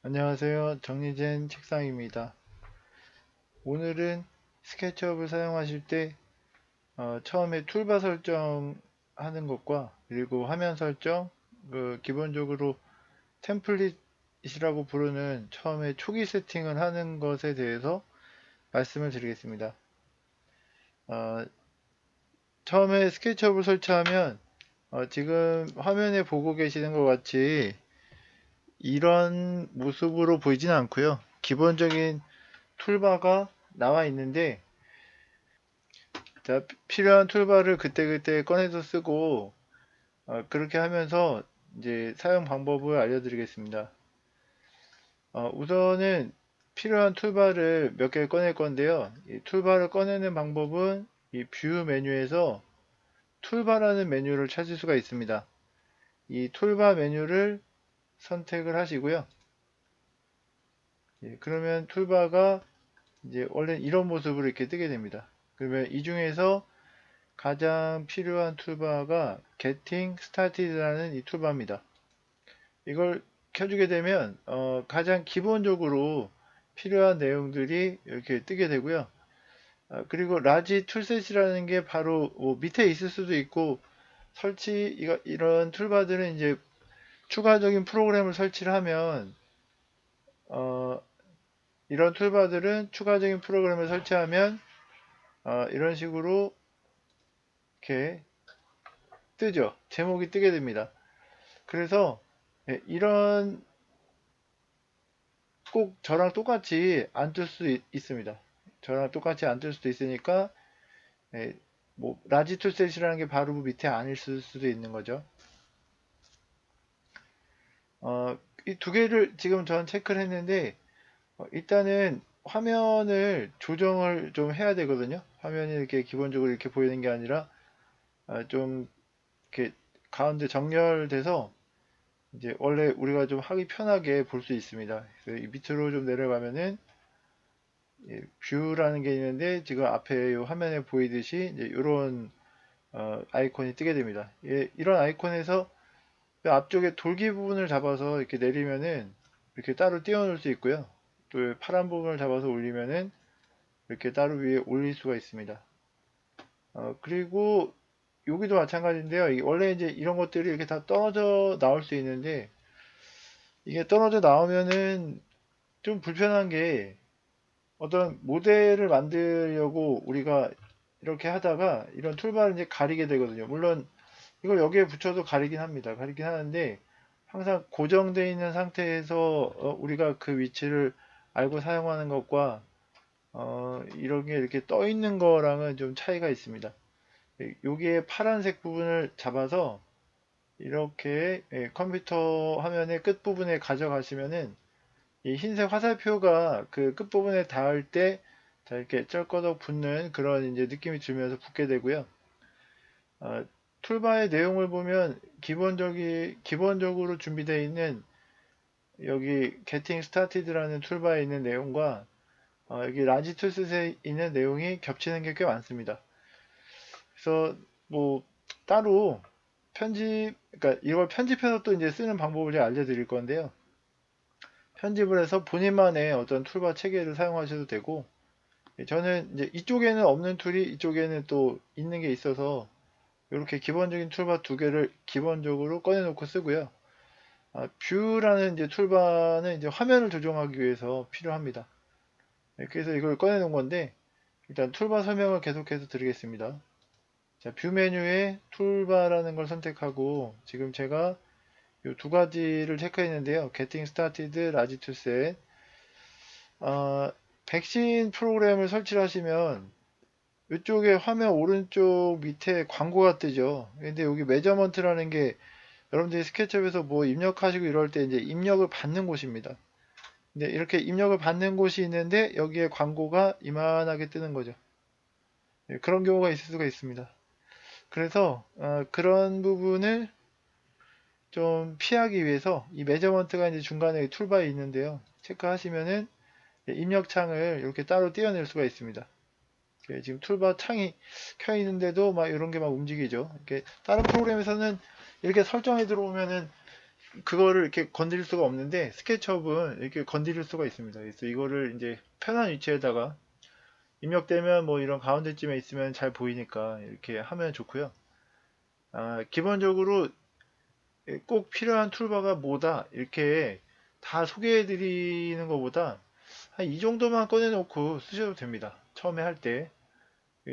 안녕하세요. 정리된 책상입니다. 오늘은 스케치업을 사용하실 때 어, 처음에 툴바 설정하는 것과 그리고 화면 설정, 그 기본적으로 템플릿이라고 부르는 처음에 초기 세팅을 하는 것에 대해서 말씀을 드리겠습니다. 어, 처음에 스케치업을 설치하면 어, 지금 화면에 보고 계시는 것 같이 이런 모습으로 보이진 않고요. 기본적인 툴바가 나와 있는데 자, 필요한 툴바를 그때그때 꺼내서 쓰고 어, 그렇게 하면서 이제 사용 방법을 알려드리겠습니다. 어, 우선은 필요한 툴바를 몇 개 꺼낼 건데요. 이 툴바를 꺼내는 방법은 이 뷰 메뉴에서 툴바라는 메뉴를 찾을 수가 있습니다. 이 툴바 메뉴를 선택을 하시고요. 예, 그러면 툴바가 이제 원래 이런 모습으로 이렇게 뜨게 됩니다. 그러면 이 중에서 가장 필요한 툴바가 Getting Started라는 이 툴바입니다. 이걸 켜주게 되면 어, 가장 기본적으로 필요한 내용들이 이렇게 뜨게 되고요. 아, 그리고 라지 툴셋이라는 게 바로 뭐 밑에 있을 수도 있고 설치 이런 툴바들은 이제 추가적인 프로그램을 설치를 하면 어, 이런 툴바들은 추가적인 프로그램을 설치하면 어, 이런 식으로 이렇게 뜨죠. 제목이 뜨게 됩니다. 그래서 예, 이런 꼭 저랑 똑같이 안 뜰 수 있습니다. 저랑 똑같이 안 뜰 수도 있으니까 예, 뭐 라지 툴셋이라는 게 바로 밑에 안 있을 수도 있는 거죠. 어, 이 두 개를 지금 전 체크를 했는데 어, 일단은 화면을 조정을 좀 해야 되거든요. 화면이 이렇게 기본적으로 이렇게 보이는 게 아니라 어, 좀 이렇게 가운데 정렬돼서 이제 원래 우리가 좀 하기 편하게 볼 수 있습니다. 그래서 이 밑으로 좀 내려가면은 예, 뷰라는 게 있는데 지금 앞에 이 화면에 보이듯이 이런 어, 아이콘이 뜨게 됩니다. 예, 이런 아이콘에서 그 앞쪽에 돌기 부분을 잡아서 이렇게 내리면은 이렇게 따로 띄워 놓을 수 있고요. 또 파란 부분을 잡아서 올리면은 이렇게 따로 위에 올릴 수가 있습니다. 어, 그리고 여기도 마찬가지인데요. 이- 원래 이제 이런 것들이 이렇게 다 떨어져 나올 수 있는데 이게 떨어져 나오면은 좀 불편한 게 어떤 모델을 만들려고 우리가 이렇게 하다가 이런 툴바를 이제 가리게 되거든요. 물론 이걸 여기에 붙여도 가리긴 합니다. 가리긴 하는데 항상 고정되어 있는 상태에서 어, 우리가 그 위치를 알고 사용하는 것과 어, 이런 게 이렇게 떠 있는 거랑은 좀 차이가 있습니다. 예, 여기에 파란색 부분을 잡아서 이렇게 예, 컴퓨터 화면의 끝 부분에 가져가시면은 이 흰색 화살표가 그 끝 부분에 닿을 때 자, 이렇게 쩔꺼덕 붙는 그런 이제 느낌이 들면서 붙게 되고요. 어, 툴바의 내용을 보면 기본적이 기본적으로 준비되어 있는 여기 Getting Started라는 툴바에 있는 내용과 어, 여기 라지 툴셋에 있는 내용이 겹치는 게 꽤 많습니다. 그래서 뭐 따로 편집, 그러니까 이걸 편집해서 또 이제 쓰는 방법을 제가 알려드릴 건데요. 편집을 해서 본인만의 어떤 툴바 체계를 사용하셔도 되고, 예, 저는 이제 이쪽에는 없는 툴이 이쪽에는 또 있는 게 있어서 이렇게 기본적인 툴바 두 개를 기본적으로 꺼내놓고 쓰고요. 아, 뷰라는 이제 툴바는 이제 화면을 조정하기 위해서 필요합니다. 네, 그래서 이걸 꺼내놓은 건데 일단 툴바 설명을 계속해서 드리겠습니다. 자, 뷰 메뉴에 툴바라는 걸 선택하고 지금 제가 이 두 가지를 체크했는데요. Getting Started, Large Toolset. 어, 백신 프로그램을 설치를 하시면 이쪽에 화면 오른쪽 밑에 광고가 뜨죠. 근데 여기 메저먼트라는 게 여러분들이 스케치업에서 뭐 입력하시고 이럴 때 이제 입력을 받는 곳입니다. 근데 이렇게 입력을 받는 곳이 있는데 여기에 광고가 이만하게 뜨는 거죠. 예, 그런 경우가 있을 수가 있습니다. 그래서 어, 그런 부분을 좀 피하기 위해서 이 메저먼트가 이제 중간에 툴바에 있는데요. 체크하시면은 예, 입력창을 이렇게 따로 떼어낼 수가 있습니다. 예, 지금 툴바 창이 켜 있는데도 막 이런 게 막 움직이죠. 이렇게 다른 프로그램에서는 이렇게 설정에 들어오면은 그거를 이렇게 건드릴 수가 없는데 스케치업은 이렇게 건드릴 수가 있습니다. 그래서 이거를 이제 편한 위치에다가 입력되면 뭐 이런 가운데쯤에 있으면 잘 보이니까 이렇게 하면 좋고요. 아, 기본적으로 꼭 필요한 툴바가 뭐다 이렇게 다 소개해 드리는 것보다 한 이 정도만 꺼내 놓고 쓰셔도 됩니다. 처음에 할 때.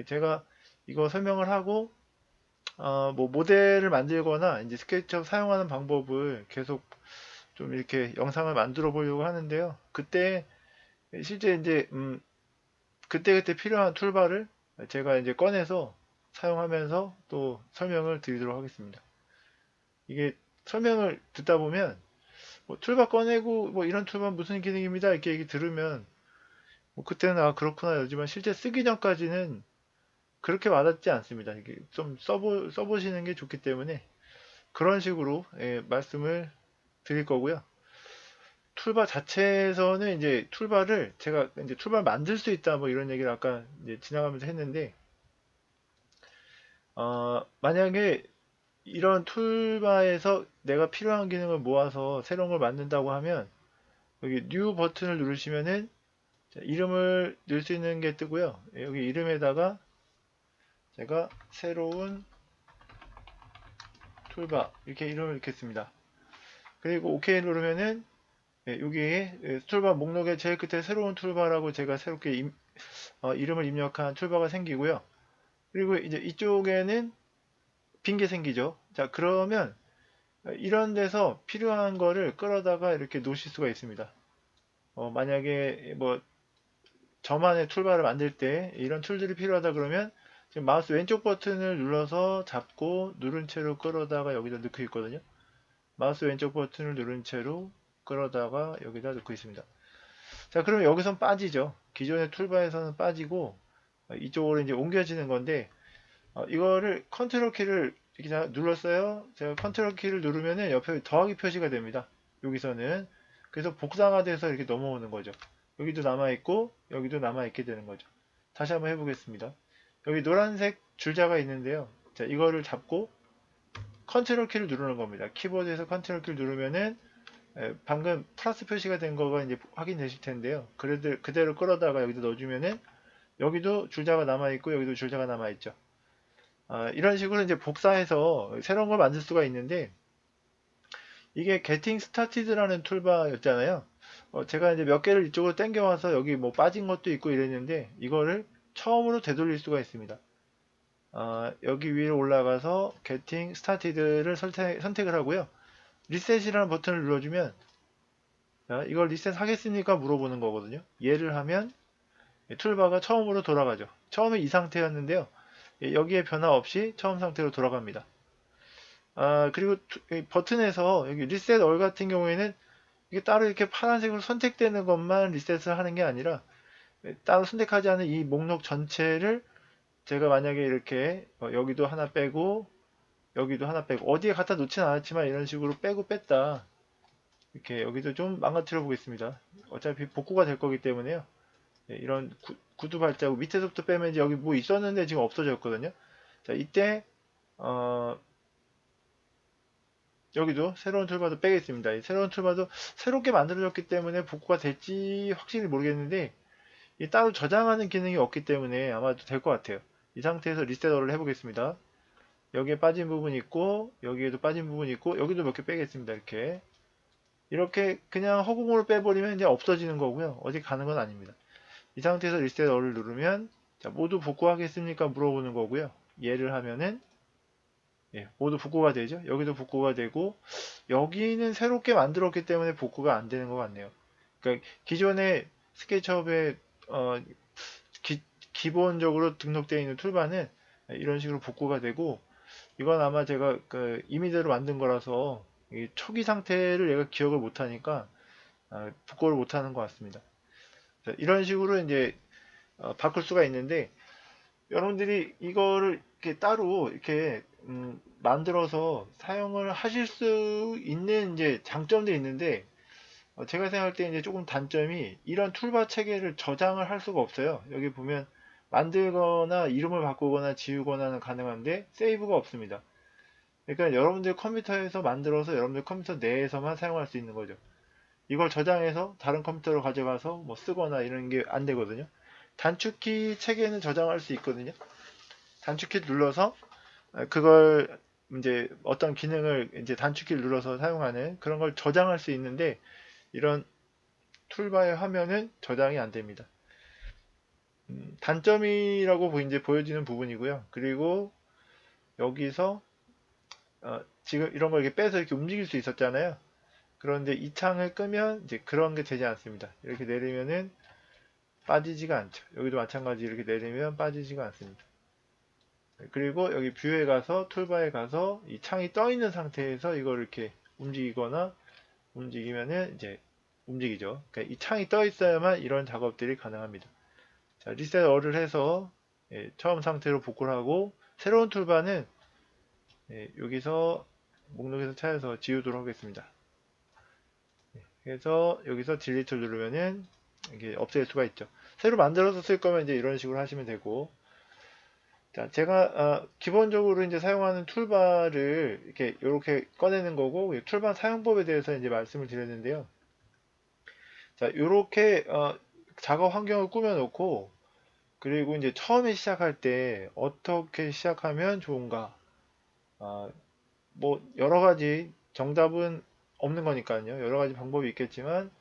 제가 이거 설명을 하고 어, 뭐 모델을 만들거나 이제 스케치업 사용하는 방법을 계속 좀 이렇게 영상을 만들어 보려고 하는데요. 그때 실제 이제 음, 그때 그때 필요한 툴바를 제가 이제 꺼내서 사용하면서 또 설명을 드리도록 하겠습니다. 이게 설명을 듣다 보면 뭐 툴바 꺼내고 뭐 이런 툴바 무슨 기능입니다 이렇게 얘기 들으면 뭐 그때는 아 그렇구나 하지만 실제 쓰기 전까지는 그렇게 와닿지 않습니다. 이게 좀 써보, 써보시는 게 좋기 때문에 그런 식으로 예, 말씀을 드릴 거고요. 툴바 자체에서는 이제 툴바를 제가 이제 툴바 만들 수 있다 뭐 이런 얘기를 아까 이제 지나가면서 했는데 어, 만약에 이런 툴바에서 내가 필요한 기능을 모아서 새로운 걸 만든다고 하면 여기 뉴 버튼을 누르시면은 자, 이름을 넣을 수 있는 게 뜨고요. 여기 이름에다가 제가 새로운 툴바 이렇게 이름을 넣겠습니다. 그리고 OK 누르면은 예, 여기 툴바 목록에 제일 끝에 새로운 툴바라고 제가 새롭게 임, 어, 이름을 입력한 툴바가 생기고요. 그리고 이제 이쪽에는 빈 게 생기죠. 자 그러면 이런 데서 필요한 거를 끌어다가 이렇게 놓으실 수가 있습니다. 어, 만약에 뭐 저만의 툴바를 만들 때 이런 툴들이 필요하다 그러면 지금 마우스 왼쪽 버튼을 눌러서 잡고 누른 채로 끌어다가 여기다 넣고 있거든요. 마우스 왼쪽 버튼을 누른 채로 끌어다가 여기다 넣고 있습니다. 자, 그러면 여기선 빠지죠. 기존의 툴바에서는 빠지고 이쪽으로 이제 옮겨지는 건데 어, 이거를 컨트롤 키를 이렇게 눌렀어요. 제가 컨트롤 키를 누르면은 옆에 더하기 표시가 됩니다. 여기서는 그래서 복사가 돼서 이렇게 넘어오는 거죠. 여기도 남아 있고 여기도 남아 있게 되는 거죠. 다시 한번 해보겠습니다. 여기 노란색 줄자가 있는데요. 자, 이거를 잡고 컨트롤 키를 누르는 겁니다. 키보드에서 컨트롤 키를 누르면은 에, 방금 플러스 표시가 된 거가 이제 확인되실 텐데요. 그래도 그대로 끌어다가 여기다 넣어주면은 여기도 줄자가 남아 있고 여기도 줄자가 남아 있죠. 아, 이런 식으로 이제 복사해서 새로운 걸 만들 수가 있는데 이게 Getting Started라는 툴바였잖아요. 어, 제가 이제 몇 개를 이쪽으로 당겨와서 여기 뭐 빠진 것도 있고 이랬는데 이거를 처음으로 되돌릴 수가 있습니다. 어, 여기 위로 올라가서 Getting Started를 선택, 선택 을 하고요. 리셋이라는 버튼을 눌러주면 자, 이걸 리셋 하겠습니까? 물어보는 거거든요. 얘를 하면 툴바가 처음으로 돌아가죠. 처음에 이 상태였는데요. 여기에 변화 없이 처음 상태로 돌아갑니다. 아, 그리고 버튼에서 여기 리셋 얼 같은 경우에는 이게 따로 이렇게 파란색으로 선택되는 것만 리셋을 하는 게 아니라 따로 선택하지 않은 이 목록 전체를 제가 만약에 이렇게 어, 여기도 하나 빼고 여기도 하나 빼고 어디에 갖다 놓진 않았지만 이런 식으로 빼고 뺐다. 이렇게 여기도 좀 망가뜨려 보겠습니다. 어차피 복구가 될 거기 때문에요. 예, 이런 구, 두 발자국 밑에서부터 빼면 이제 여기 뭐 있었는데 지금 없어졌거든요. 자 이때 어, 여기도 새로운 툴바도 빼겠습니다. 이 새로운 툴바도 새롭게 만들어졌기 때문에 복구가 될지 확실히 모르겠는데 이 따로 저장하는 기능이 없기 때문에 아마도 될 것 같아요. 이 상태에서 리셋어를 해보겠습니다. 여기에 빠진 부분이 있고 여기에도 빠진 부분이 있고 여기도 몇 개 빼겠습니다. 이렇게 이렇게 그냥 허공으로 빼버리면 이제 없어지는 거고요. 어디 가는 건 아닙니다. 이 상태에서 리셋어를 누르면 자, 모두 복구하겠습니까? 물어보는 거고요. 얘를 하면은 예, 모두 복구가 되죠. 여기도 복구가 되고 여기는 새롭게 만들었기 때문에 복구가 안 되는 것 같네요. 그러니까 기존의 스케치업의 어, 기, 본적으로 등록되어 있는 툴바는 이런 식으로 복구가 되고 이건 아마 제가 그 이미지로 만든 거라서 초기 상태를 얘가 기억을 못하니까 아, 복구를 못하는 것 같습니다. 이런 식으로 이제 어, 바꿀 수가 있는데 여러분들이 이거를 이렇게 따로 이렇게 음, 만들어서 사용을 하실 수 있는 이제 장점도 있는데 어, 제가 생각할 때 이제 조금 단점이 이런 툴바 체계를 저장을 할 수가 없어요. 여기 보면 만들거나 이름을 바꾸거나 지우거나는 가능한데 세이브가 없습니다. 그러니까 여러분들 컴퓨터에서 만들어서 여러분들 컴퓨터 내에서만 사용할 수 있는 거죠. 이걸 저장해서 다른 컴퓨터로 가져가서 뭐 쓰거나 이런 게 안 되거든요. 단축키 체계는 저장할 수 있거든요. 단축키 눌러서 아, 그걸 이제 어떤 기능을 이제 단축키를 눌러서 사용하는 그런 걸 저장할 수 있는데 이런 툴바의 화면은 저장이 안 됩니다. 음, 단점이라고 보- 이제 보여지는 부분이고요. 그리고 여기서 어, 지금 이런 걸 이렇게 빼서 이렇게 움직일 수 있었잖아요. 그런데 이 창을 끄면 이제 그런 게 되지 않습니다. 이렇게 내리면은 빠지지가 않죠. 여기도 마찬가지 이렇게 내리면 빠지지가 않습니다. 그리고 여기 뷰에 가서 툴바에 가서 이 창이 떠 있는 상태에서 이걸 이렇게 움직이거나 움직이면은 이제 움직이죠. 그러니까 이 창이 떠 있어야만 이런 작업들이 가능합니다. 자, 리셋 어를 해서 예, 처음 상태로 복구를 하고 새로운 툴바는 예, 여기서 목록에서 찾아서 지우도록 하겠습니다. 예, 그래서 여기서 딜리트를 누르면은 이게 없앨 수가 있죠. 새로 만들어서 쓸 거면 이제 이런 식으로 하시면 되고 자, 제가 아, 기본적으로 이제 사용하는 툴바를 이렇게 이렇게 꺼내는 거고 이 툴바 사용법에 대해서 이제 말씀을 드렸는데요. 자, 이렇게 어, 작업 환경을 꾸며놓고 그리고 이제 처음에 시작할 때 어떻게 시작하면 좋은가? 아, 뭐 여러 가지 정답은 없는 거니까요. 여러 가지 방법이 있겠지만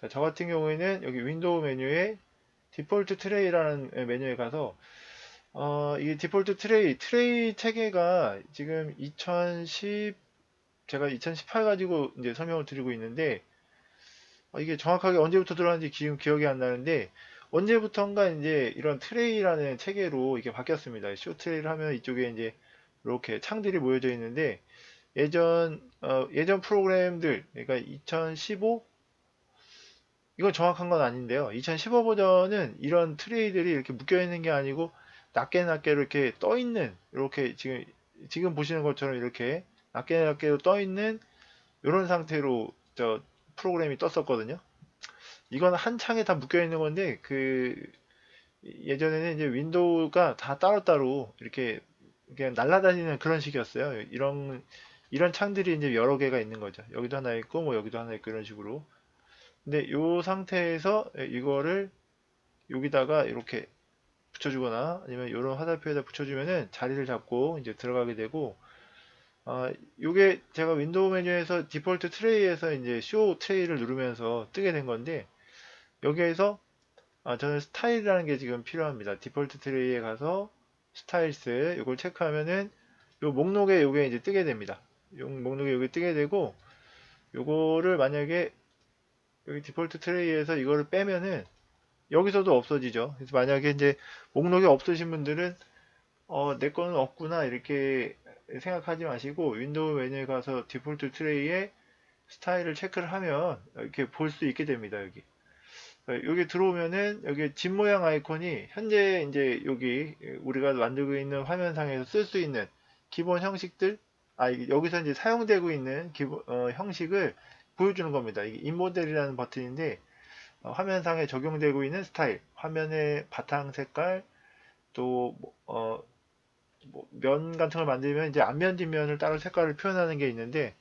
자, 저 같은 경우에는 여기 윈도우 메뉴에 디폴트 트레이라는 메뉴에 가서 어, 이 디폴트 트레이, 트레이 체계가 지금 2010, 제가 2018 가지고 이제 설명을 드리고 있는데, 어, 이게 정확하게 언제부터 들어왔는지 지금 기억이 안 나는데, 언제부턴가 이제 이런 트레이라는 체계로 이게 바뀌었습니다. 쇼 트레이를 하면 이쪽에 이제 이렇게 창들이 모여져 있는데, 예전, 어, 예전 프로그램들, 그러니까 2015? 이건 정확한 건 아닌데요. 2015 버전은 이런 트레이들이 이렇게 묶여 있는 게 아니고, 낮게 낮게 이렇게 떠 있는 이렇게 지금 지금 보시는 것처럼 이렇게 낮게 낮게로 떠 있는 이런 상태로 저 프로그램이 떴었거든요. 이건 한 창에 다 묶여 있는 건데 그 예전에는 이제 윈도우가 다 따로따로 이렇게 그냥 날아다니는 그런 식이었어요. 이런 이런 창들이 이제 여러 개가 있는 거죠. 여기도 하나 있고 뭐 여기도 하나 있고 이런 식으로. 근데 이 상태에서 이거를 여기다가 이렇게 붙여주거나 아니면 이런 화살표에다 붙여주면은 자리를 잡고 이제 들어가게 되고 아, 요게 제가 윈도우 메뉴에서 디폴트 트레이에서 이제 쇼 트레이를 누르면서 뜨게 된 건데 여기에서 아, 저는 스타일이라는 게 지금 필요합니다. 디폴트 트레이에 가서 스타일스 이걸 체크하면은 요 목록에 요게 이제 뜨게 됩니다. 요 목록에 요게 뜨게 되고 요거를 만약에 여기 디폴트 트레이에서 이거를 빼면은 여기서도 없어지죠. 그래서 만약에 이제 목록이 없으신 분들은 어, 내 거는 없구나 이렇게 생각하지 마시고 윈도우 메뉴에 가서 디폴트 트레이에 스타일을 체크를 하면 이렇게 볼 수 있게 됩니다. 여기 여기 들어오면은 여기 집 모양 아이콘이 현재 이제 여기 우리가 만들고 있는 화면상에서 쓸 수 있는 기본 형식들 아 여기서 이제 사용되고 있는 기본 어, 형식을 보여주는 겁니다. 이게 인모델이라는 버튼인데 어, 화면상에 적용되고 있는 스타일, 화면의 바탕 색깔, 또, 뭐, 어, 뭐, 면걸 만들면 이제 앞면, 뒷면을 따로 색깔을 표현하는 게 있는데,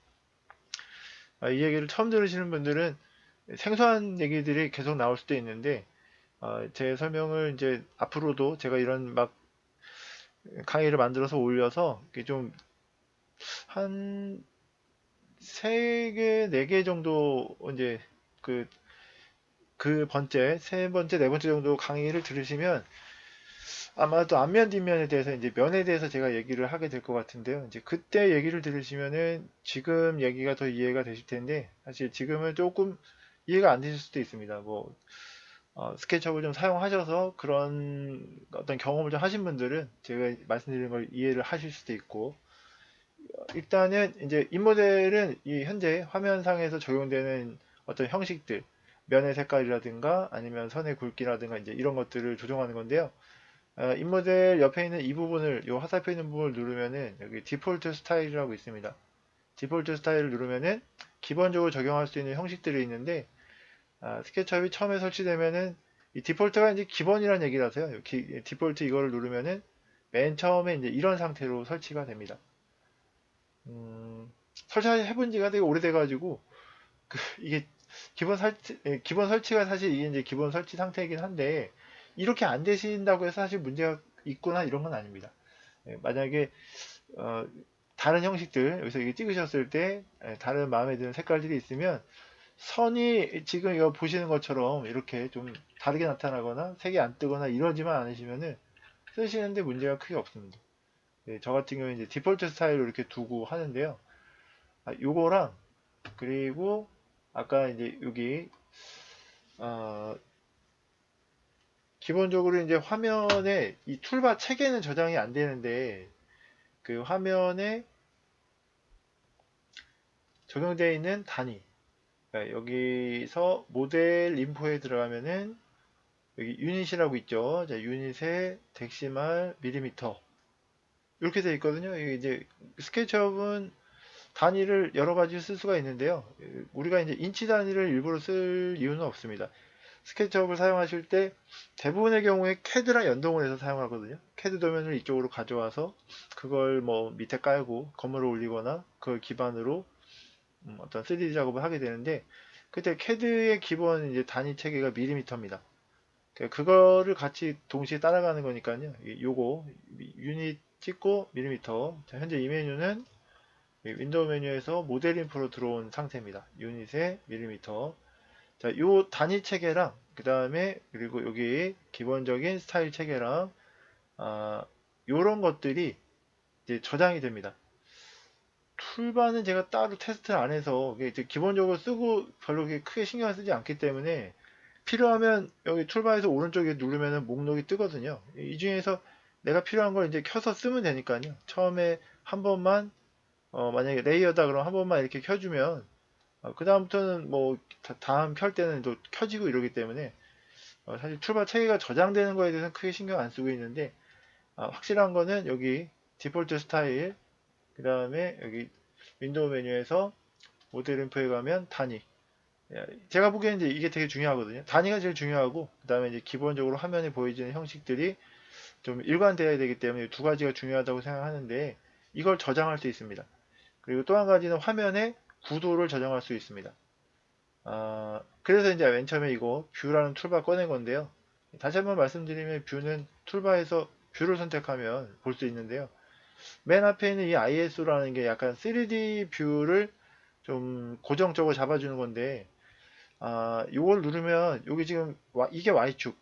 아, 이 얘기를 처음 들으시는 분들은 생소한 얘기들이 계속 나올 수도 있는데, 어, 제 설명을 이제 앞으로도 제가 이런 막 강의를 만들어서 올려서 이게 좀 한 세 개, 네 개 정도 이제 그, 그 번째, 세 번째, 네 번째 정도 강의를 들으시면 아마도 앞면, 뒷면에 대해서 이제 면에 대해서 제가 얘기를 하게 될 것 같은데요. 이제 그때 얘기를 들으시면은 지금 얘기가 더 이해가 되실 텐데 사실 지금은 조금 이해가 안 되실 수도 있습니다. 뭐 어, 스케치업을 좀 사용하셔서 그런 어떤 경험을 좀 하신 분들은 제가 말씀드린 걸 이해를 하실 수도 있고 일단은 이제 이 모델은 이 현재 화면상에서 적용되는 어떤 형식들, 면의 색깔이라든가 아니면 선의 굵기라든가 이제 이런 것들을 조정하는 건데요. 어, 이 모델 옆에 있는 이 부분을, 이 화살표 있는 부분을 누르면은 여기 디폴트 스타일이라고 있습니다. 디폴트 스타일을 누르면은 기본적으로 적용할 수 있는 형식들이 있는데 아, 스케치업이 처음에 설치되면은 이 디폴트가 이제 기본이라는 얘기라서요. 기- 디폴트 이거를 누르면은 맨 처음에 이제 이런 상태로 설치가 됩니다. 음, 설치해본 지가 되게 오래돼가지고 그 이게 기본 설치 예, 기본 설치가 사실 이게 이제 기본 설치 상태이긴 한데 이렇게 안 되신다고 해서 사실 문제가 있거나 이런 건 아닙니다. 예, 만약에 어, 다른 형식들 여기서 이게 찍으셨을 때 예, 다른 마음에 드는 색깔들이 있으면 선이 지금 이거 보시는 것처럼 이렇게 좀 다르게 나타나거나 색이 안 뜨거나 이러지만 않으시면은 쓰시는데 문제가 크게 없습니다. 예, 저 같은 경우에 이제 디폴트 스타일로 이렇게 두고 하는데요. 아, 요거랑 그리고 아까 이제 여기 어, 기본적으로 이제 화면에 이 툴바 체계는 저장이 안 되는데 그 화면에 적용되어 있는 단위 그러니까 여기서 모델 인포에 들어가면은 여기 유닛이라고 있죠. 자, 유닛의 덱시말 밀리미터 이렇게 되어 있거든요. 이제 스케치업은 단위를 여러 가지 쓸 수가 있는데요. 우리가 이제 인치 단위를 일부러 쓸 이유는 없습니다. 스케치업을 사용하실 때 대부분의 경우에 CAD랑 연동을 해서 사용하거든요. CAD 도면을 이쪽으로 가져와서 그걸 뭐 밑에 깔고 건물을 올리거나 그걸 기반으로 음, 어떤 3D 작업을 하게 되는데 그때 CAD의 기본 이제 단위 체계가 밀리미터입니다. 그러니까 그거를 같이 동시에 따라가는 거니까요. 이- 요거 유닛 찍고 밀리미터. 자, 현재 이 메뉴는 이 윈도우 메뉴에서 모델 인프로 들어온 상태입니다. 유닛의 밀리미터. 자, 요 단위 체계랑 그 다음에 그리고 여기 기본적인 스타일 체계랑 아, 요런 것들이 이제 저장이 됩니다. 툴바는 제가 따로 테스트를 안 해서 기본적으로 쓰고 별로 크게 신경 쓰지 않기 때문에 필요하면 여기 툴바에서 오른쪽에 누르면 목록이 뜨거든요. 이 중에서 내가 필요한 걸 이제 켜서 쓰면 되니까요. 처음에 한 번만 어, 만약에 레이어다 그럼 한 번만 이렇게 켜주면 그 다음부터는 뭐 다- 다음 켤 때는 또 켜지고 이러기 때문에 어, 사실 툴바 체계가 저장되는 거에 대해서는 크게 신경 안 쓰고 있는데 아, 확실한 거는 여기 디폴트 스타일 그 다음에 여기 윈도우 메뉴에서 모델 인포에 가면 단위. 예, 제가 보기에는 이제 이게 되게 중요하거든요. 단위가 제일 중요하고 그 다음에 이제 기본적으로 화면에 보여지는 형식들이 좀 일관되어야 되기 때문에 두 가지가 중요하다고 생각하는데 이걸 저장할 수 있습니다. 그리고 또 한 가지는 화면의 구도를 저장할 수 있습니다 아, 그래서 이제 맨 처음에 이거 뷰라는 툴바 꺼낸 건데요 다시 한번 말씀드리면 뷰는 툴바에서 뷰를 선택하면 볼 수 있는데요 맨 앞에 있는 이 ISO라는 게 약간 3D 뷰를 좀 고정적으로 잡아주는 건데, 아, 요걸 누르면, 여기 지금, 와- 이게 Y축,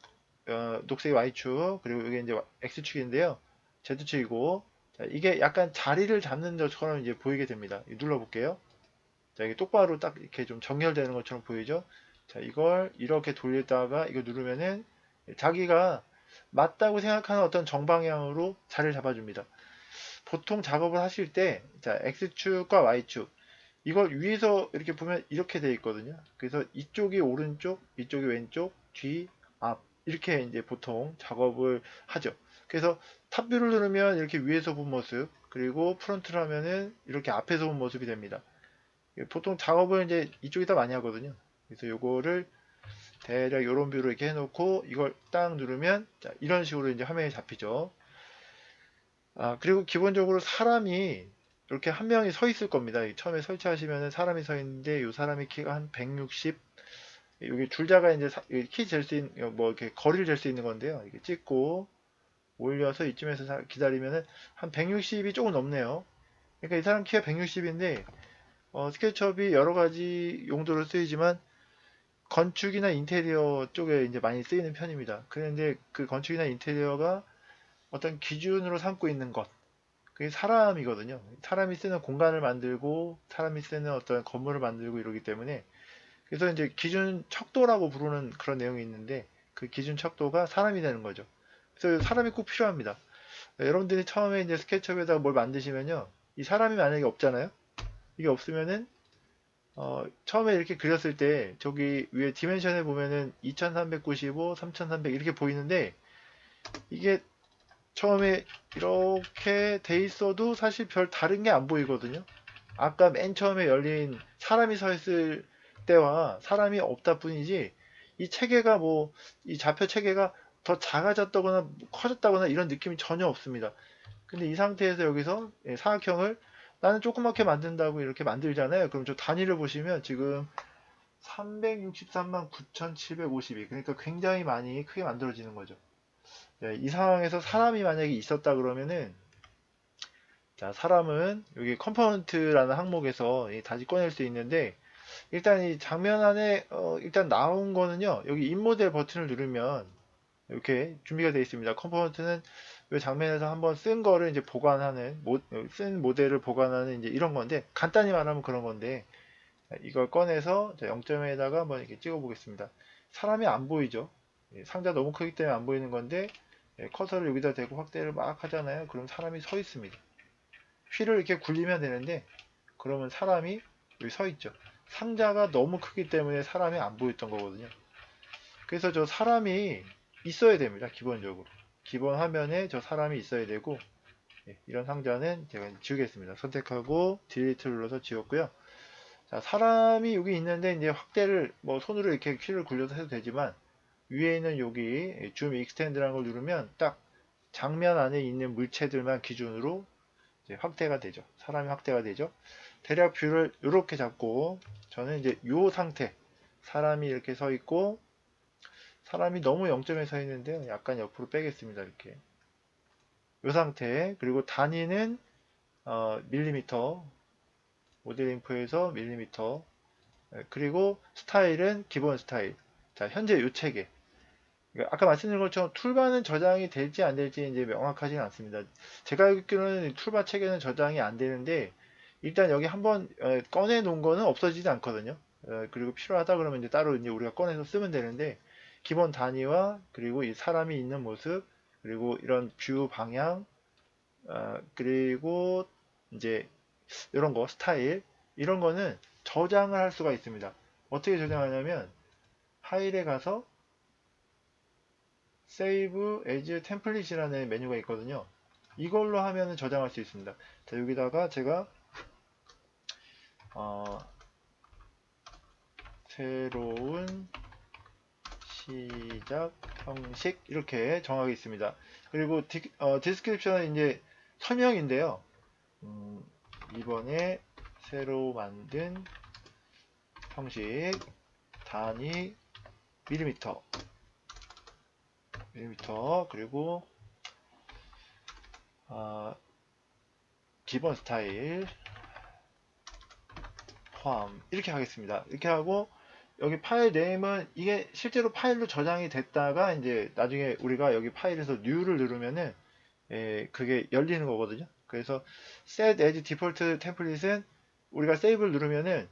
어, 녹색 Y축, 그리고 이게 이제 X축인데요. Z축이고, 자, 이게 약간 자리를 잡는 것처럼 이제 보이게 됩니다. 눌러볼게요. 자, 이게 똑바로 딱 이렇게 좀 정렬되는 것처럼 보이죠? 자, 이걸 이렇게 돌리다가 이거 누르면은 자기가 맞다고 생각하는 어떤 정방향으로 자리를 잡아줍니다. 보통 작업을 하실 때, 자, X축과 Y축, 이걸 위에서 이렇게 보면 이렇게 돼 있거든요. 그래서 이쪽이 오른쪽, 이쪽이 왼쪽, 뒤, 앞, 이렇게 이제 보통 작업을 하죠. 그래서 탑뷰를 누르면 이렇게 위에서 본 모습, 그리고 프론트를 하면은 이렇게 앞에서 본 모습이 됩니다. 보통 작업을 이제 이쪽에다 많이 하거든요. 그래서 요거를 대략 이런 뷰로 이렇게 해놓고 이걸 딱 누르면 자, 이런 식으로 이제 화면이 잡히죠. 아, 그리고 기본적으로 사람이 이렇게 한 명이 서 있을 겁니다. 처음에 설치하시면 사람이 서 있는데 이 사람의 키가 한 160, 여기 줄자가 이제 키 잴 수 있는, 뭐 이렇게 거리를 잴 수 있는 건데요. 이렇게 찍고 올려서 이쯤에서 기다리면은 한 160이 조금 넘네요. 그러니까 이 사람 키가 160인데, 어, 스케치업이 여러 가지 용도로 쓰이지만, 건축이나 인테리어 쪽에 이제 많이 쓰이는 편입니다. 그런데 그 건축이나 인테리어가 어떤 기준으로 삼고 있는 것, 그게 사람이거든요. 사람이 쓰는 공간을 만들고 사람이 쓰는 어떤 건물을 만들고 이러기 때문에 그래서 이제 기준 척도라고 부르는 그런 내용이 있는데 그 기준 척도가 사람이 되는 거죠. 그래서 사람이 꼭 필요합니다. 네, 여러분들이 처음에 이제 스케치업에다가 뭘 만드시면요. 이 사람이 만약에 없잖아요. 이게 없으면은 어, 처음에 이렇게 그렸을 때 저기 위에 디멘션에 보면은 2395, 3300 이렇게 보이는데 이게 처음에 이렇게 돼 있어도 사실 별 다른 게 안 보이거든요. 아까 맨 처음에 열린 사람이 서 있을 때와 사람이 없다 뿐이지 이 체계가 뭐 이 좌표 체계가 더 작아졌다거나 커졌다거나 이런 느낌이 전혀 없습니다. 근데 이 상태에서 여기서 예, 사각형을 나는 조그맣게 만든다고 이렇게 만들잖아요. 그럼 저 단위를 보시면 지금 363만 9,752. 그러니까 굉장히 많이 크게 만들어지는 거죠. 네, 이 상황에서 사람이 만약에 있었다 그러면은 자, 사람은 여기 컴포넌트라는 항목에서 이 다시 꺼낼 수 있는데 일단 이 장면 안에 어, 일단 나온 거는요. 여기 인모델 버튼을 누르면 이렇게 준비가 되어 있습니다. 컴포넌트는 이 장면에서 한번 쓴 거를 이제 보관하는 모, 쓴 모델을 보관하는 이제 이런 건데 간단히 말하면 그런 건데 이걸 꺼내서 0점에다가 한번 이렇게 찍어 보겠습니다. 사람이 안 보이죠? 예, 상자 너무 크기 때문에 안 보이는 건데 예, 커서를 여기다 대고 확대를 막 하잖아요. 그럼 사람이 서 있습니다. 휠을 이렇게 굴리면 되는데 그러면 사람이 여기 서 있죠. 상자가 너무 크기 때문에 사람이 안 보였던 거거든요. 그래서 저 사람이 있어야 됩니다. 기본적으로. 기본 화면에 저 사람이 있어야 되고 예, 이런 상자는 제가 지우겠습니다. 선택하고 딜리트 눌러서 지웠고요. 자, 사람이 여기 있는데 이제 확대를 뭐 손으로 이렇게 키를 굴려서 해도 되지만 위에 있는 여기 줌 익스텐드라는 걸 누르면 딱 장면 안에 있는 물체들만 기준으로 확대가 되죠. 사람이 확대가 되죠. 대략 뷰를 이렇게 잡고 저는 이제 요 상태 사람이 이렇게 서 있고 사람이 너무 0점에 서 있는데요. 약간 옆으로 빼겠습니다. 이렇게 요 상태 그리고 단위는 어, 밀리미터 모델 인포에서 밀리미터 예, 그리고 스타일은 기본 스타일 자 현재 요 체계 그러니까 아까 말씀드린 것처럼 툴바는 저장이 될지 안 될지 이제 명확하지는 않습니다. 제가 알기로는 툴바 체계는 저장이 안 되는데 일단 여기 한번 어, 꺼내 놓은 거는 없어지지 않거든요. 어, 그리고 필요하다 그러면 이제 따로 이제 우리가 꺼내서 쓰면 되는데 기본 단위와 그리고 이 사람이 있는 모습 그리고 이런 뷰 방향 어, 그리고 이제 이런 거 스타일 이런 거는 저장을 할 수가 있습니다. 어떻게 저장하냐면 파일에 가서 Save as Template이라는 메뉴가 있거든요. 이걸로 하면 저장할 수 있습니다. 자, 여기다가 제가 어, 새로운 시작 형식 이렇게 정하겠습니다. 그리고 디, 어, 디스크립션은 이제 설명인데요. 음, 이번에 새로 만든 형식 단위 밀리미터 밀리미터 그리고 어, 기본 스타일 포함 이렇게 하겠습니다. 이렇게 하고 여기 파일 네임은 이게 실제로 파일로 저장이 됐다가 이제 나중에 우리가 여기 파일에서 new를 누르면은 예, 그게 열리는 거거든요. 그래서 set as default template은 우리가 save를 누르면은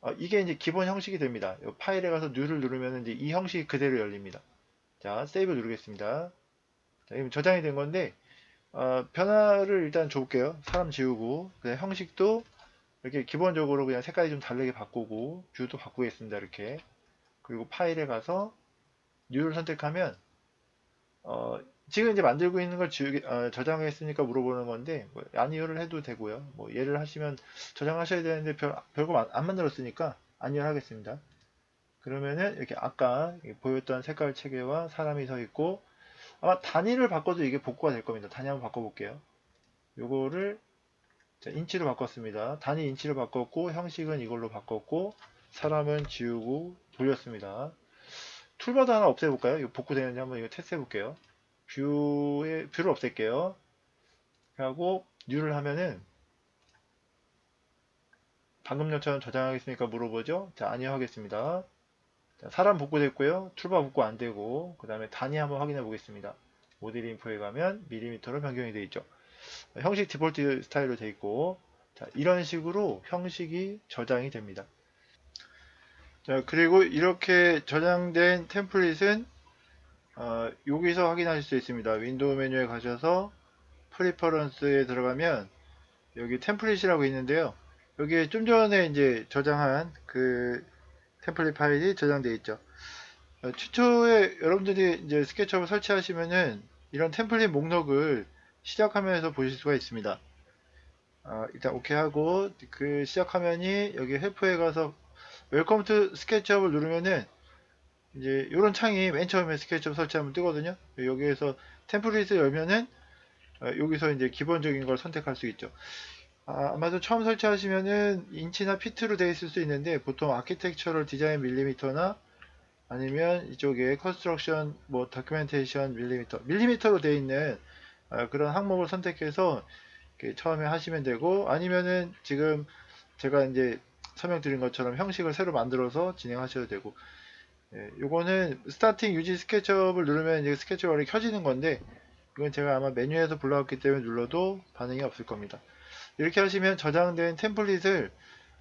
어, 이게 이제 기본 형식이 됩니다. 이 파일에 가서 new를 누르면은 이제 이 형식이 그대로 열립니다. 자, save 누르겠습니다. 자, 이건 저장이 된 건데 어, 변화를 일단 줘볼게요. 사람 지우고 그냥 형식도 이렇게 기본적으로 그냥 색깔이 좀 다르게 바꾸고 뷰도 바꾸겠습니다. 이렇게 그리고 파일에 가서 new를 선택하면 어, 지금 이제 만들고 있는 걸 지우게, 어, 저장했으니까 물어보는 건데 뭐 아니요를 해도 되고요. 뭐 얘를 하시면 저장하셔야 되는데 별, 별거 안, 안 만들었으니까 아니요 하겠습니다. 그러면은 이렇게 아까 보였던 색깔 체계와 사람이 서 있고 아마 단위를 바꿔도 이게 복구가 될 겁니다. 단위 한번 바꿔볼게요. 요거를 자, 인치로 바꿨습니다. 단위 인치로 바꿨고 형식은 이걸로 바꿨고 사람은 지우고 돌렸습니다. 툴바도 하나 없애볼까요? 이거 복구되는지 한번 이거 테스트 해볼게요. 뷰에 뷰를 없앨게요. 하고 뉴를 하면은 방금 전처럼 저장하겠습니까? 물어보죠. 자, 아니요 하겠습니다. 자, 사람 복구됐고요. 툴바 복구 안 되고 그 다음에 단위 한번 확인해 보겠습니다. 모델 인포에 가면 밀리미터로 변경이 되어 있죠. 형식 디폴트 스타일로 되어 있고 자, 이런 식으로 형식이 저장이 됩니다. 자, 그리고 이렇게 저장된 템플릿은 어, 여기서 확인하실 수 있습니다. 윈도우 메뉴에 가셔서 프리퍼런스에 들어가면 여기 템플릿이라고 있는데요. 여기에 좀 전에 이제 저장한 그 템플릿 파일이 저장되어 있죠. 어, 최초에 여러분들이 이제 스케치업을 설치하시면은 이런 템플릿 목록을 시작 화면에서 보실 수가 있습니다. 어, 일단 오케이 하고 그 시작 화면이 여기 헬프에 가서 웰컴 투 스케치업을 누르면은 이제 이런 창이 맨 처음에 스케치업 설치하면 뜨거든요. 여기에서 템플릿을 열면은 어, 여기서 이제 기본적인 걸 선택할 수 있죠. 아, 아마도 처음 설치하시면은 인치나 피트로 되어 있을 수 있는데 보통 아키텍처럴 디자인 밀리미터나 아니면 이쪽에 컨스트럭션 뭐 다큐멘테이션 밀리미터 밀리미터로 되어 있는 아, 그런 항목을 선택해서 처음에 하시면 되고 아니면은 지금 제가 이제 설명드린 것처럼 형식을 새로 만들어서 진행하셔도 되고 예, 요거는 스타팅 유지 스케치업을 누르면 이제 스케치업이 켜지는 건데 이건 제가 아마 메뉴에서 불러왔기 때문에 눌러도 반응이 없을 겁니다. 이렇게 하시면 저장된 템플릿을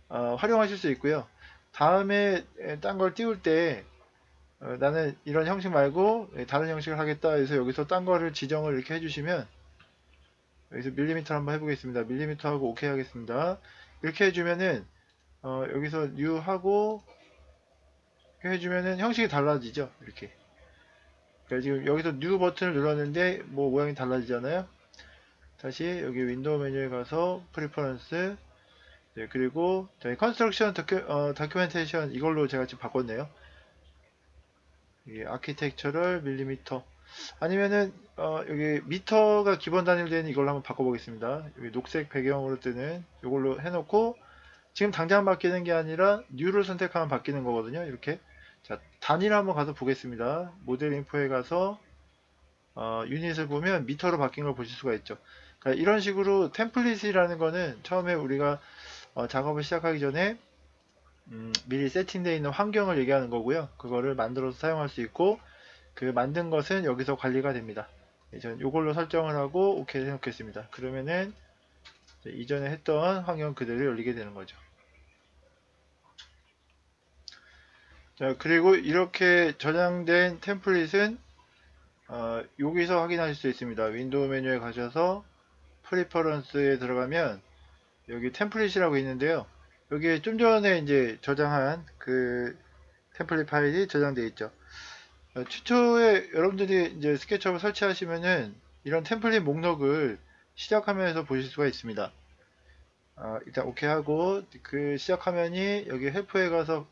어, 활용하실 수 있고요. 다음에 딴 걸 띄울 때 어, 나는 이런 형식 말고 예, 다른 형식을 하겠다 해서 여기서 딴 거를 지정을 이렇게 해주시면 여기서 밀리미터 한번 해보겠습니다. 밀리미터 하고 오케이 하겠습니다. 이렇게 해주면은 어, 여기서 new 하고 이렇게 해주면은 형식이 달라지죠. 이렇게. 그러니까 지금 여기서 new 버튼을 눌렀는데 뭐 모양이 달라지잖아요. 다시 여기 윈도우 메뉴에 가서 프리퍼런스 네, 그리고 저희 컨스트럭션 다큐, 어, 다큐멘테이션 이걸로 제가 지금 바꿨네요. 이게 아키텍처럴 밀리미터 아니면은 어, 여기 미터가 기본 단위로 되는 이걸로 한번 바꿔보겠습니다. 여기 녹색 배경으로 뜨는 이걸로 해놓고 지금 당장 바뀌는 게 아니라 뉴를 선택하면 바뀌는 거거든요. 이렇게 자 단위를 한번 가서 보겠습니다. 모델 인포에 가서 어, 유닛을 보면 미터로 바뀐 걸 보실 수가 있죠. 그러니까 이런 식으로 템플릿이라는 거는 처음에 우리가 어, 작업을 시작하기 전에 음, 미리 세팅되어 있는 환경을 얘기하는 거고요. 그거를 만들어서 사용할 수 있고 그 만든 것은 여기서 관리가 됩니다. 예, 저는 이걸로 설정을 하고 오케이 해놓겠습니다. 그러면은 이전에 했던 환경 그대로 열리게 되는 거죠. 자 그리고 이렇게 저장된 템플릿은 어, 여기서 확인하실 수 있습니다. 윈도우 메뉴에 가셔서 프리퍼런스에 들어가면 여기 템플릿이라고 있는데요. 여기에 좀 전에 이제 저장한 그 템플릿 파일이 저장되어 있죠. 어, 최초에 여러분들이 이제 스케치업을 설치하시면은 이런 템플릿 목록을 시작 화면에서 보실 수가 있습니다. 어, 일단 오케이 하고 그 시작 화면이 여기 헬프에 가서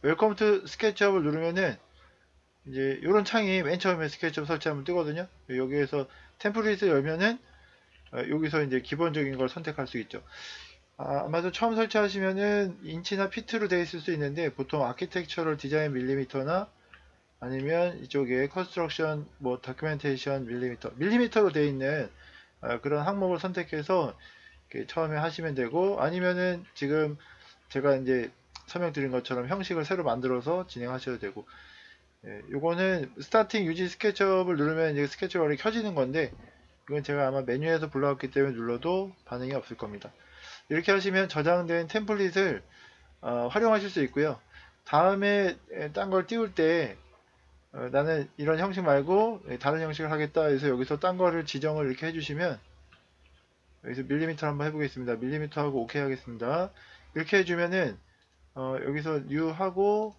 웰컴 투 스케치업을 누르면은 이제 이런 창이 맨 처음에 스케치업 설치하면 뜨거든요. 여기에서 템플릿을 열면은 어, 여기서 이제 기본적인 걸 선택할 수 있죠. 아, 아마도 처음 설치하시면은 인치나 피트로 되어 있을 수 있는데 보통 아키텍처럴 디자인 밀리미터나 아니면 이쪽에 컨스트럭션 뭐 다큐멘테이션 밀리미터 밀리미터로 되어 있는 어, 그런 항목을 선택해서 처음에 하시면 되고 아니면은 지금 제가 이제 설명드린 것처럼 형식을 새로 만들어서 진행하셔도 되고 예, 요거는 스타팅 유지 스케치업을 누르면 이제 스케치업이 켜지는 건데 이건 제가 아마 메뉴에서 불러왔기 때문에 눌러도 반응이 없을 겁니다. 이렇게 하시면 저장된 템플릿을 어, 활용하실 수 있고요. 다음에 딴 걸 띄울 때 어, 나는 이런 형식 말고 예, 다른 형식을 하겠다 해서 여기서 딴 거를 지정을 이렇게 해주시면 여기서 밀리미터 한번 해보겠습니다. 밀리미터 하고 오케이 하겠습니다. 이렇게 해주면은 어, 여기서 new 하고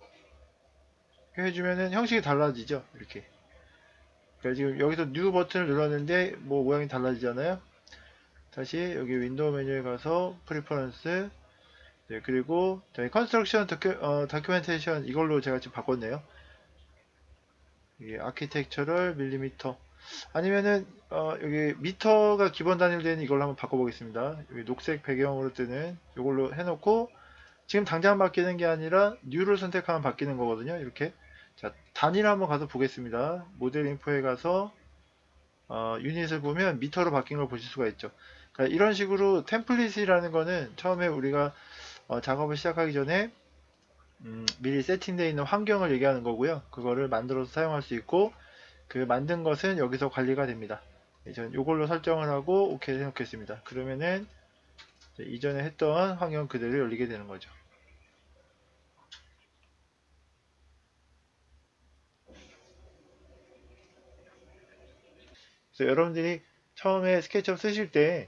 이렇게 해주면은 형식이 달라지죠. 이렇게. 그러니까 지금 여기서 new 버튼을 눌렀는데 뭐 모양이 달라지잖아요. 다시 여기 윈도우 메뉴에 가서 프리퍼런스 네, 그리고 컨스트럭션 다큐, 어, 다큐멘테이션 이걸로 제가 지금 바꿨네요. 이게 아키텍처럴 밀리미터 아니면은 어, 여기 미터가 기본 단위로 되는 이걸로 한번 바꿔보겠습니다. 여기 녹색 배경으로 뜨는 이걸로 해놓고 지금 당장 바뀌는 게 아니라 뉴를 선택하면 바뀌는 거거든요. 이렇게 자 단위를 한번 가서 보겠습니다. 모델 인포에 가서 어, 유닛을 보면 미터로 바뀐 걸 보실 수가 있죠. 그러니까 이런 식으로 템플릿이라는 거는 처음에 우리가 어, 작업을 시작하기 전에 음, 미리 세팅되어 있는 환경을 얘기하는 거고요. 그거를 만들어서 사용할 수 있고 그 만든 것은 여기서 관리가 됩니다. 예, 저는 이걸로 설정을 하고 오케이 해놓겠습니다. 그러면은 이전에 했던 환경 그대로 열리게 되는 거죠. 여러분들이 처음에 스케치업 쓰실 때,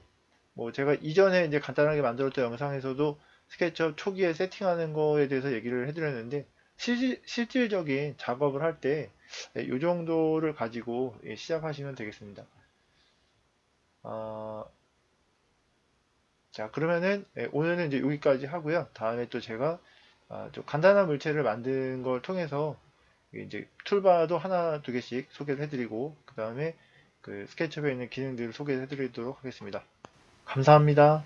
뭐 제가 이전에 이제 간단하게 만들었던 영상에서도 스케치업 초기에 세팅하는 거에 대해서 얘기를 해드렸는데, 실, 실질적인 작업을 할 때, 이 정도를 가지고 예, 시작하시면 되겠습니다. 어, 자, 그러면은 예, 오늘은 이제 여기까지 하고요. 다음에 또 제가 아, 좀 간단한 물체를 만든 걸 통해서 이제 툴바도 하나 두 개씩 소개를 해드리고 그 다음에 그 스케치업에 있는 기능들을 소개해 드리도록 하겠습니다. 감사합니다.